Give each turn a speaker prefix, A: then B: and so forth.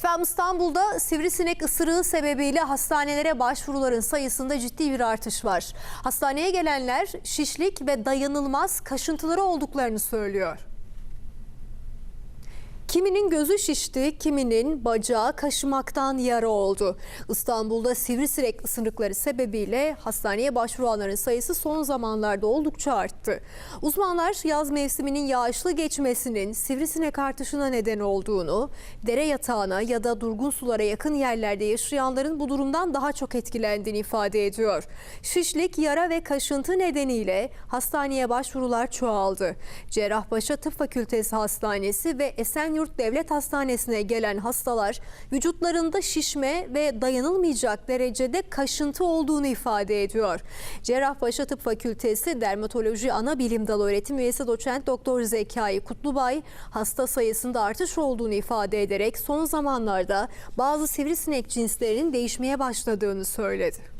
A: Efendim İstanbul'da sivrisinek ısırığı sebebiyle hastanelere başvuruların sayısında ciddi bir artış var. Hastaneye gelenler şişlik ve dayanılmaz kaşıntıları olduklarını söylüyor. Kiminin gözü şişti, kiminin bacağı kaşımaktan yara oldu. İstanbul'da sivrisinek ısırıkları sebebiyle hastaneye başvuranların sayısı son zamanlarda oldukça arttı. Uzmanlar yaz mevsiminin yağışlı geçmesinin sivrisinek artışına neden olduğunu, dere yatağına ya da durgun sulara yakın yerlerde yaşayanların bu durumdan daha çok etkilendiğini ifade ediyor. Şişlik, yara ve kaşıntı nedeniyle hastaneye başvurular çoğaldı. Cerrahpaşa Tıp Fakültesi Hastanesi ve Esenyurt Devlet Hastanesi'ne gelen hastalar vücutlarında şişme ve dayanılmayacak derecede kaşıntı olduğunu ifade ediyor. Cerrahpaşa Tıp Fakültesi Dermatoloji Ana Bilim Dalı öğretim üyesi doçent doktor Zekai Kutlubay hasta sayısında artış olduğunu ifade ederek son zamanlarda bazı sivrisinek cinslerinin değişmeye başladığını söyledi.